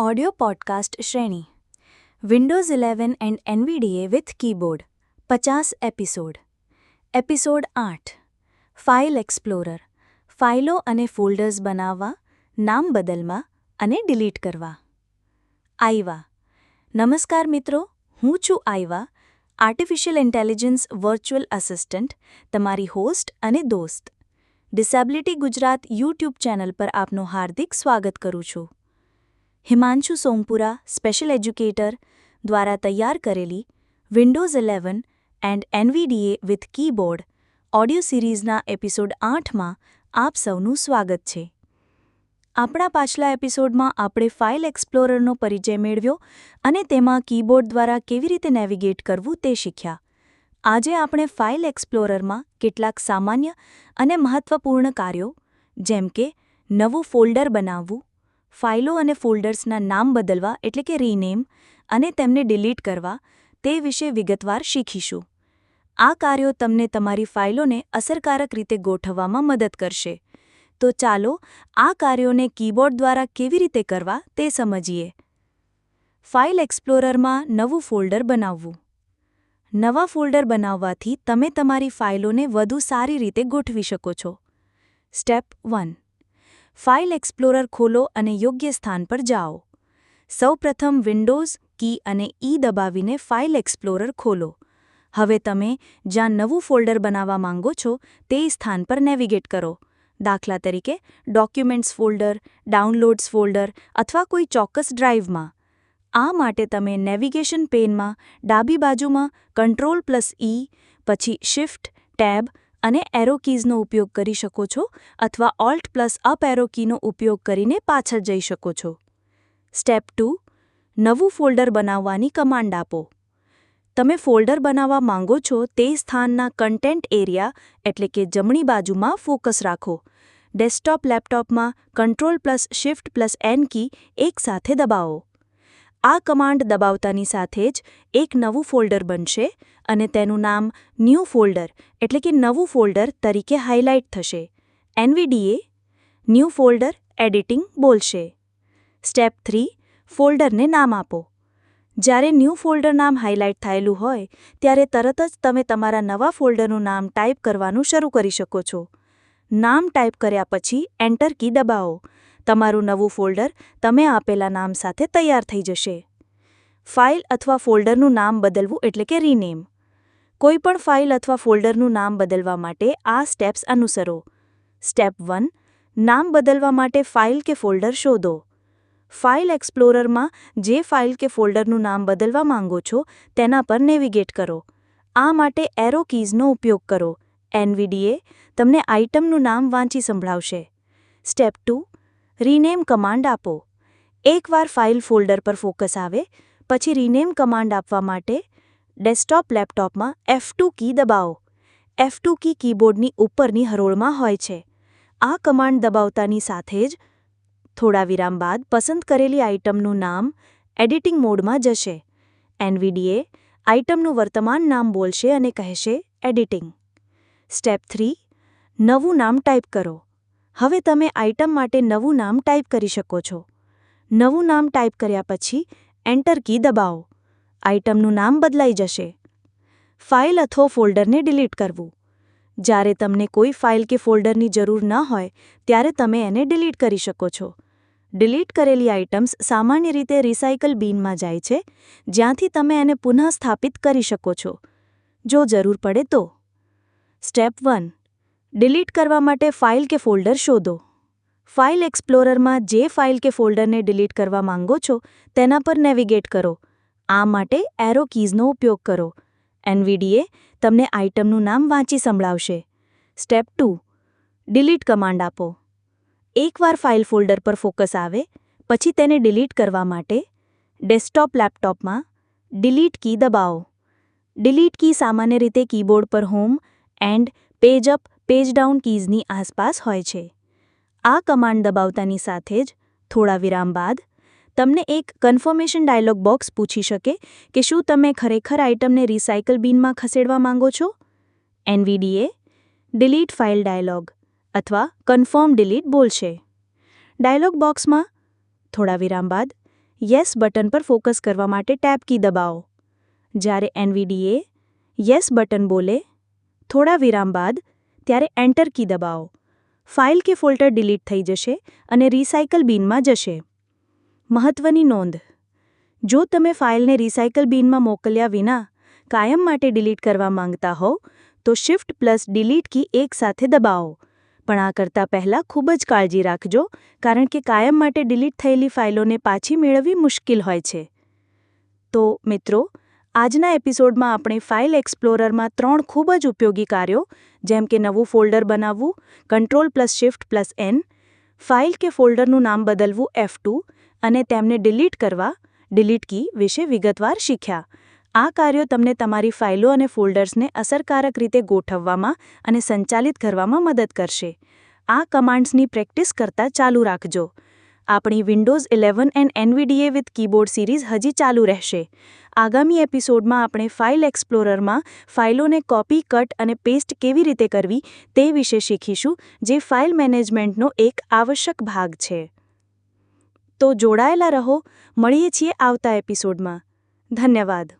Audio podcast શ્રેણી. Windows eleven and NVDA with keyboard પચાસ episode episode આઠ. File explorer ફાઇલો અને ફોલ્ડર્સ બનાવવા, નામ બદલવા અને ડિલીટ કરવા. આઈવા નમસ્કાર મિત્રો, હું છું Aiva artificial intelligence virtual assistant તમારી હોસ્ટ અને દોસ્ત. ડિસેબિલિટી ગુજરાત યુટ્યુબ ચેનલ પર આપનું હાર્દિક સ્વાગત કરું છું. હિમાંશુ સોમપુરા સ્પેશિયલ એજ્યુકેટર દ્વારા તૈયાર કરેલી Windows eleven and NVDA with keyboard audio સિરીઝના episode આઠમાં આપ સૌનું સ્વાગત છે. આપણા પાછલા એપિસોડમાં આપણે ફાઇલ એક્સપ્લોરરનો પરિચય મેળવ્યો અને તેમાં કીબોર્ડ દ્વારા કેવી રીતે નેવિગેટ કરવું તે શીખ્યા. આજે આપણે ફાઇલ એક્સપ્લોરરમાં કેટલાક સામાન્ય અને મહત્વપૂર્ણ કાર્યો, જેમ કે નવું ફોલ્ડર બનાવવું ફાઇલો અને ફોલ્ડર્સના નામ બદલવા એટલે કે રીનેમ અને તેમને ડિલીટ કરવા તે વિશે વિગતવાર શીખીશું. આ કાર્યો તમને તમારી ફાઇલોને અસરકારક રીતે ગોઠવવામાં મદદ કરશે. તો ચાલો આ કાર્યોને કીબોર્ડ દ્વારા કેવી રીતે કરવા તે સમજીએ. ફાઇલ એક્સપ્લોરરમાં નવું ફોલ્ડર બનાવવું. નવા ફોલ્ડર બનાવવાથી તમે તમારી ફાઇલોને વધુ સારી રીતે ગોઠવી શકો છો. Step one. ફાઇલ એક્સપ્લોરર ખોલો અને યોગ્ય સ્થાન પર જાઓ. સૌપ્રથમ વિન્ડોઝ કી અને ઈ દબાવીને ફાઇલ એક્સપ્લોરર ખોલો. હવે તમે જ્યાં નવું ફોલ્ડર બનાવવા માંગો છો તે સ્થાન પર નેવિગેટ કરો. દાખલા તરીકે, ડોક્યુમેન્ટ્સ ફોલ્ડર, ડાઉનલોડ્સ ફોલ્ડર અથવા કોઈ ચોક્કસ ડ્રાઇવમાં. આ માટે તમે નેવિગેશન પેનમાં ડાબી બાજુમાં કંટ્રોલ પ્લસ ઈ પછી શિફ્ટ ટેબ અને એરો કીઝનો ઉપયોગ કરી શકો છો અથવા ઓલ્ટ પ્લસ અપ એરો કીનો ઉપયોગ કરીને પાછળ જઈ શકો છો. સ્ટેપ ટુ, નવું ફોલ્ડર બનાવવાની કમાન્ડ આપો. તમે ફોલ્ડર બનાવવા માંગો છો તે સ્થાનના કન્ટેન્ટ એરિયા એટલે કે જમણી બાજુમાં ફોકસ રાખો. ડેસ્કટોપ, લેપટોપમાં control plus shift plus N key એકસાથે દબાવો. આ કમાન્ડ દબાવતાની સાથે જ એક નવું ફોલ્ડર બનશે અને તેનું નામ ન્યૂ ફોલ્ડર એટલે કે નવું ફોલ્ડર તરીકે હાઇલાઇટ થશે. એનવીડીએ ન્યૂ ફોલ્ડર એડિટિંગ બોલશે. સ્ટેપ થ્રી, ફોલ્ડરને નામ આપો. જ્યારે ન્યૂ ફોલ્ડર નામ હાઇલાઇટ થયેલું હોય, ત્યારે તરત જ તમે તમારા નવા ફોલ્ડરનું નામ ટાઈપ કરવાનું શરૂ કરી શકો છો. નામ ટાઈપ કર્યા પછી એન્ટર કી દબાવો. તમારું નવું ફોલ્ડર તમે આપેલા નામ સાથે તૈયાર થઈ જશે. ફાઇલ અથવા ફોલ્ડરનું નામ બદલવું એટલે કે રીનેમ. કોઈપણ ફાઇલ અથવા ફોલ્ડરનું નામ બદલવા માટે આ સ્ટેપ્સ અનુસરો. સ્ટેપ વન, નામ બદલવા માટે ફાઇલ કે ફોલ્ડર શોધો. ફાઇલ એક્સપ્લોરરમાં જે ફાઇલ કે ફોલ્ડરનું નામ બદલવા માંગો છો તેના પર નેવિગેટ કરો. આ માટે એરો કીઝનો ઉપયોગ કરો. એનવીડીએ તમને આઇટમનું નામ વાંચી સંભળાવશે. સ્ટેપ ટુ રીનેમ કમાન્ડ આપો. એકવાર ફાઇલ ફોલ્ડર પર ફોકસ આવે, પછી રીનેમ કમાન્ડ આપવા માટે ડેસ્કટોપ લેપટોપમાં એફ કી દબાવો. એફ કી કીબોર્ડની ઉપરની હરોળમાં હોય છે. આ કમાન્ડ દબાવતાની સાથે જ થોડા વિરામ બાદ પસંદ કરેલી આઇટમનું નામ એડિટિંગ મોડમાં જશે. એનવીડીએ આઇટમનું વર્તમાન નામ બોલશે અને કહેશે એડિટિંગ સ્ટેપ થ્રી નવું નામ ટાઈપ કરો. હવે તમે આઇટમ માટે નવું નામ ટાઈપ કરી શકો છો. નવું નામ ટાઈપ કર્યા પછી એન્ટર કી દબાવો. આઇટમનું નામ બદલાઈ જશે. ફાઇલ અથવા ફોલ્ડરને ડિલીટ કરવું. જ્યારે તમને કોઈ ફાઇલ કે ફોલ્ડરની જરૂર ન હોય, ત્યારે તમે એને ડિલીટ કરી શકો છો. ડિલીટ કરેલી આઇટમ્સ સામાન્ય રીતે રિસાયકલ બીનમાં જાય છે, જ્યાંથી તમે એને પુનઃસ્થાપિત કરી શકો છો. જો જરૂર પડે તો. Step one. ડિલીટ કરવા માટે ફાઇલ કે ફોલ્ડર શોધો. ફાઇલ એક્સપ્લોરરમાં જે ફાઇલ કે ફોલ્ડરને ડિલીટ કરવા માંગો છો, તેના પર નેવિગેટ કરો. આ માટે એરો કીઝનો ઉપયોગ કરો. એનવીડીએ તમને આઇટમનું નામ વાંચી સંભળાવશે. સ્ટેપ ટુ, ડિલીટ કમાન્ડ આપો. એકવાર ફાઇલ ફોલ્ડર પર ફોકસ આવે, પછી તેને ડિલીટ કરવા માટે ડેસ્કટોપ લેપટોપમાં ડિલીટ કી દબાવો. ડિલીટ કી સામાન્ય રીતે કીબોર્ડ પર home end page up page down કીઝની આસપાસ હોય છે. આ કમાન્ડ દબાવતાની સાથે જ, થોડા વિરામ બાદ, તમને એક કન્ફર્મેશન ડાયલોગ બોક્સ પૂછી શકે કે શું તમે ખરેખર આઇટમને રિસાયકલ બિનમાં ખસેડવા માંગો છો? એનવીડીએ, ડિલીટ ફાઇલ ડાયલોગ, અથવા કન્ફર્મ ડિલીટ બોલશે. ડાયલોગ બોક્સમાં, થોડા વિરામ બાદ, યસ બટન પર ફોકસ કરવા માટે ટેબ કી દબાવો. જ્યારે એનવીડીએ, યસ બટન બોલે, થોડા વિરામ બાદ ત્યારે એન્ટર કી દબાવો. ફાઇલ કે ફોલ્ડર ડિલીટ થઈ જશે અને રિસાયકલ બિનમાં જશે. મહત્વની નોંધ. જો તમે ફાઇલને રિસાયકલ બિનમાં મોકલ્યા વિના કાયમ માટે ડિલીટ કરવા માંગતા હો, તો શિફ્ટ પ્લસ ડિલીટ કી એકસાથે દબાવો. પણ આ કરતાં પહેલાં ખૂબ જ કાળજી રાખજો, કારણ કે કાયમ માટે ડિલીટ થયેલી ફાઇલોને પાછી મેળવવી મુશ્કેલ હોય છે. તો મિત્રો આજના એપિસોડમાં આપણે ફાઇલ એક્સપ્લોરરમાં ત્રણ ખૂબ જ ઉપયોગી કાર્યો, જેમ કે નવું ફોલ્ડર બનાવવું, control plus shift plus N, file કે ફોલ્ડરનું નામ બદલવું એફ અને તેમને ડિલીટ કરવા, ડિલીટ કી વિશે વિગતવાર શીખ્યા. આ કાર્યો તમને તમારી ફાઇલો અને ફોલ્ડર્સને અસરકારક રીતે ગોઠવવામાં અને સંચાલિત કરવામાં મદદ કરશે. આ કમાન્ડ્સની પ્રેક્ટિસ કરતા ચાલુ રાખજો. આપણી Windows eleven and NVDA with keyboard series હજી ચાલુ રહેશે. આગામી એપિસોડમાં આપણે ફાઇલ એક્સપ્લોરરમાં ફાઇલોને કોપી કટ અને પેસ્ટ કેવી રીતે કરવી તે વિશે શીખીશું, જે ફાઇલ મેનેજમેન્ટનો એક આવશ્યક ભાગ છે. તો જોડાયેલા રહો, મળીએ છીએ આવતા એપિસોડમાં. ધન્યવાદ.